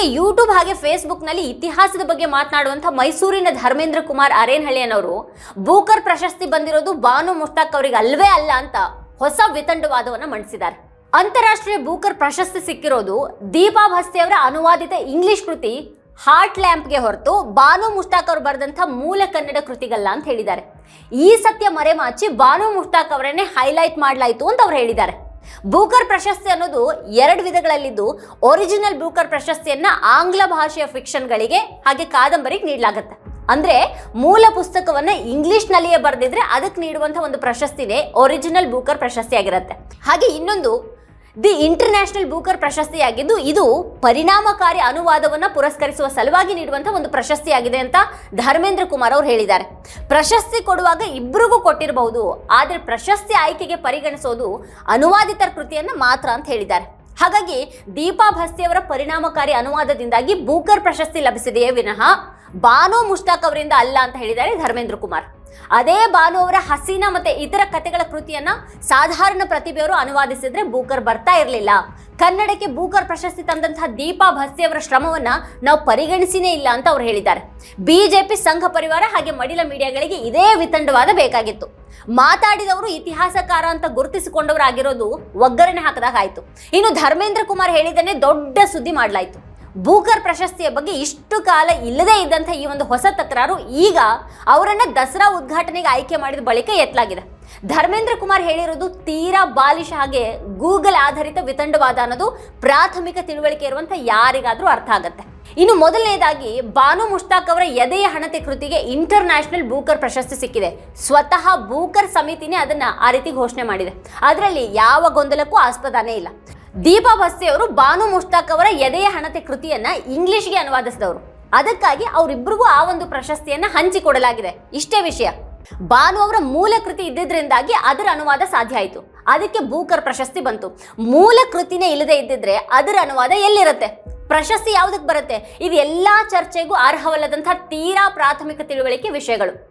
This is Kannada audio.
ಈಗ ಯೂಟ್ಯೂಬ್ ಹಾಗೆ ಫೇಸ್ಬುಕ್ನಲ್ಲಿ ಇತಿಹಾಸದ ಬಗ್ಗೆ ಮಾತನಾಡುವಂಥ ಮೈಸೂರಿನ ಧರ್ಮೇಂದ್ರ ಕುಮಾರ್ ಅರೇನಹಳ್ಳಿಯನವರು ಬೂಕರ್ ಪ್ರಶಸ್ತಿ ಬಂದಿರೋದು ಬಾನು ಮುಷ್ತಾಕ್ ಅವರಿಗೆ ಅಲ್ವೇ ಅಲ್ಲ ಅಂತ ಹೊಸ ವಿತಂಡವಾದವನ್ನು ಮಂಡಿಸಿದ್ದಾರೆ. ಅಂತಾರಾಷ್ಟ್ರೀಯ ಬೂಕರ್ ಪ್ರಶಸ್ತಿ ಸಿಕ್ಕಿರೋದು ದೀಪಾ ಭಸ್ತಿ ಅವರ ಅನುವಾದಿತ ಇಂಗ್ಲಿಷ್ ಕೃತಿ ಹಾರ್ಟ್ ಲ್ಯಾಂಪ್ಗೆ ಹೊರತು ಬಾನು ಮುಷ್ತಾಕ್ ಅವರು ಬರೆದಂಥ ಮೂಲ ಕನ್ನಡ ಕೃತಿಗಲ್ಲ ಅಂತ ಹೇಳಿದ್ದಾರೆ. ಈ ಸತ್ಯ ಮರೆಮಾಚಿ ಬಾನು ಮುಷ್ತಾಕ್ ಅವರನ್ನೇ ಹೈಲೈಟ್ ಮಾಡಲಾಯಿತು ಅಂತ ಅವ್ರು ಹೇಳಿದ್ದಾರೆ. ಬೂಕರ್ ಪ್ರಶಸ್ತಿ ಅನ್ನೋದು ಎರಡು ವಿಧಗಳಲ್ಲಿದ್ದು ಒರಿಜಿನಲ್ ಬೂಕರ್ ಪ್ರಶಸ್ತಿಯನ್ನ ಆಂಗ್ಲ ಭಾಷೆಯ ಫಿಕ್ಷನ್ಗಳಿಗೆ ಹಾಗೆ ಕಾದಂಬರಿಗೆ ನೀಡಲಾಗುತ್ತೆ. ಅಂದ್ರೆ ಮೂಲ ಪುಸ್ತಕವನ್ನ ಇಂಗ್ಲಿಷ್ನಲ್ಲಿಯೇ ಬರೆದಿದ್ರೆ ಅದಕ್ಕೆ ನೀಡುವಂಥ ಒಂದು ಪ್ರಶಸ್ತಿನೇ ಒರಿಜಿನಲ್ ಬೂಕರ್ ಪ್ರಶಸ್ತಿ ಆಗಿರುತ್ತೆ. ಹಾಗೆ ಇನ್ನೊಂದು ದಿ ಇಂಟರ್ನ್ಯಾಷನಲ್ ಬೂಕರ್ ಪ್ರಶಸ್ತಿಯಾಗಿದ್ದು ಇದು ಪರಿಣಾಮಕಾರಿ ಅನುವಾದವನ್ನು ಪುರಸ್ಕರಿಸುವ ಸಲುವಾಗಿ ನೀಡುವಂತಹ ಒಂದು ಪ್ರಶಸ್ತಿಯಾಗಿದೆ ಅಂತ ಧರ್ಮೇಂದ್ರ ಕುಮಾರ್ ಅವರು ಹೇಳಿದ್ದಾರೆ. ಪ್ರಶಸ್ತಿ ಕೊಡುವಾಗ ಇಬ್ಬರಿಗೂ ಕೊಟ್ಟಿರಬಹುದು, ಆದರೆ ಪ್ರಶಸ್ತಿ ಆಯ್ಕೆಗೆ ಪರಿಗಣಿಸೋದು ಅನುವಾದಿತರ ಕೃತಿಯನ್ನು ಮಾತ್ರ ಅಂತ ಹೇಳಿದ್ದಾರೆ. ಹಾಗಾಗಿ ದೀಪಾ ಭಸ್ತಿಯವರ ಪರಿಣಾಮಕಾರಿ ಅನುವಾದದಿಂದಾಗಿ ಬೂಕರ್ ಪ್ರಶಸ್ತಿ ಲಭಿಸಿದೆಯೇ ವಿನಃ ಬಾನೋ ಮುಷ್ತಾಕ್ ಅವರಿಂದ ಅಲ್ಲ ಅಂತ ಹೇಳಿದ್ದಾರೆ ಧರ್ಮೇಂದ್ರ ಕುಮಾರ್. ಅದೇ ಬಾನು ಅವರ ಹಸೀನಾ ಮತ್ತೆ ಇತರ ಕಥೆಗಳ ಕೃತಿಯನ್ನ ಸಾಧಾರಣ ಪ್ರತಿಭೆಯವರು ಅನುವಾದಿಸಿದ್ರೆ ಬೂಕರ್ ಬರ್ತಾ ಇರಲಿಲ್ಲ. ಕನ್ನಡಕ್ಕೆ ಬೂಕರ್ ಪ್ರಶಸ್ತಿ ತಂದಂತಹ ದೀಪಾ ಭಸ್ತಿ ಅವರ ಶ್ರಮವನ್ನ ನಾವು ಪರಿಗಣಿಸಿನೇ ಇಲ್ಲ ಅಂತ ಅವ್ರು ಹೇಳಿದ್ದಾರೆ. ಬಿಜೆಪಿ ಸಂಘ ಪರಿವಾರ ಹಾಗೆ ಮಡಿಲ ಮೀಡಿಯಾಗಳಿಗೆ ಇದೇ ವಿತಂಡವಾದ ಬೇಕಾಗಿತ್ತು. ಮಾತಾಡಿದವರು ಇತಿಹಾಸಕಾರ ಅಂತ ಗುರುತಿಸಿಕೊಂಡವರಾಗಿರೋದು ಒಗ್ಗರಣೆ ಹಾಕದಾಗ ಆಯ್ತು. ಇನ್ನು ಧರ್ಮೇಂದ್ರ ಕುಮಾರ್ ಹೇಳಿದನೆ ದೊಡ್ಡ ಸುದ್ದಿ ಮಾಡಲಾಯಿತು. ಬೂಕರ್ ಪ್ರಶಸ್ತಿಯ ಬಗ್ಗೆ ಇಷ್ಟು ಕಾಲ ಇಲ್ಲದೇ ಇದ್ದಂಥ ಈ ಒಂದು ಹೊಸ ತಕರಾರು ಈಗ ಅವರನ್ನು ದಸರಾ ಉದ್ಘಾಟನೆಗೆ ಆಯ್ಕೆ ಮಾಡಿದ ಬಳಿಕ ಎತ್ತಲಾಗಿದೆ. ಧರ್ಮೇಂದ್ರ ಕುಮಾರ್ ಹೇಳಿರೋದು ತೀರಾ ಬಾಲಿಶ ಹಾಗೆ ಗೂಗಲ್ ಆಧಾರಿತ ವಿತಂಡವಾದ ಅನ್ನೋದು ಪ್ರಾಥಮಿಕ ತಿಳುವಳಿಕೆ ಇರುವಂಥ ಯಾರಿಗಾದರೂ ಅರ್ಥ ಆಗತ್ತೆ. ಇನ್ನು ಮೊದಲನೇದಾಗಿ ಬಾನು ಮುಷ್ತಾಕ್ ಅವರ ಎದೆಯ ಹಣತೆ ಕೃತಿಗೆ ಇಂಟರ್ ನ್ಯಾಷನಲ್ ಬೂಕರ್ ಪ್ರಶಸ್ತಿ ಸಿಕ್ಕಿದೆ. ಸ್ವತಃ ಬೂಕರ್ ಸಮಿತಿನೇ ಅದನ್ನ ಆ ರೀತಿ ಘೋಷಣೆ ಮಾಡಿದೆ. ಅದರಲ್ಲಿ ಯಾವ ಗೊಂದಲಕ್ಕೂ ಆಸ್ಪದನೇ ಇಲ್ಲ. ದೀಪಾ ಬಸ್ತಿ ಅವರು ಬಾನು ಮುಷ್ತಾಕ್ ಅವರ ಎದೆಯ ಹಣತೆ ಕೃತಿಯನ್ನ ಇಂಗ್ಲಿಷ್ಗೆ ಅನುವಾದಿಸಿದವರು. ಅದಕ್ಕಾಗಿ ಅವರಿಬ್ಬರಿಗೂ ಆ ಒಂದು ಪ್ರಶಸ್ತಿಯನ್ನ ಹಂಚಿಕೊಡಲಾಗಿದೆ. ಇಷ್ಟೇ ವಿಷಯ. ಬಾನು ಅವರ ಮೂಲ ಕೃತಿ ಇದ್ದಿದ್ರಿಂದಾಗಿ ಅದರ ಅನುವಾದ ಸಾಧ್ಯ ಆಯಿತು. ಅದಕ್ಕೆ ಬೂಕರ್ ಪ್ರಶಸ್ತಿ ಬಂತು. ಮೂಲ ಕೃತಿನೇ ಇಲ್ಲದೆ ಇದ್ದಿದ್ರೆ ಅದರ ಅನುವಾದ ಎಲ್ಲಿರುತ್ತೆ? ಪ್ರಶಸ್ತಿ ಯಾವುದಕ್ಕೆ ಬರುತ್ತೆ? ಇದು ಎಲ್ಲಾ ಚರ್ಚೆಗೂ ಅರ್ಹವಲ್ಲದಂತಹ ತೀರಾ ಪ್ರಾಥಮಿಕ ತಿಳುವಳಿಕೆ ವಿಷಯಗಳು.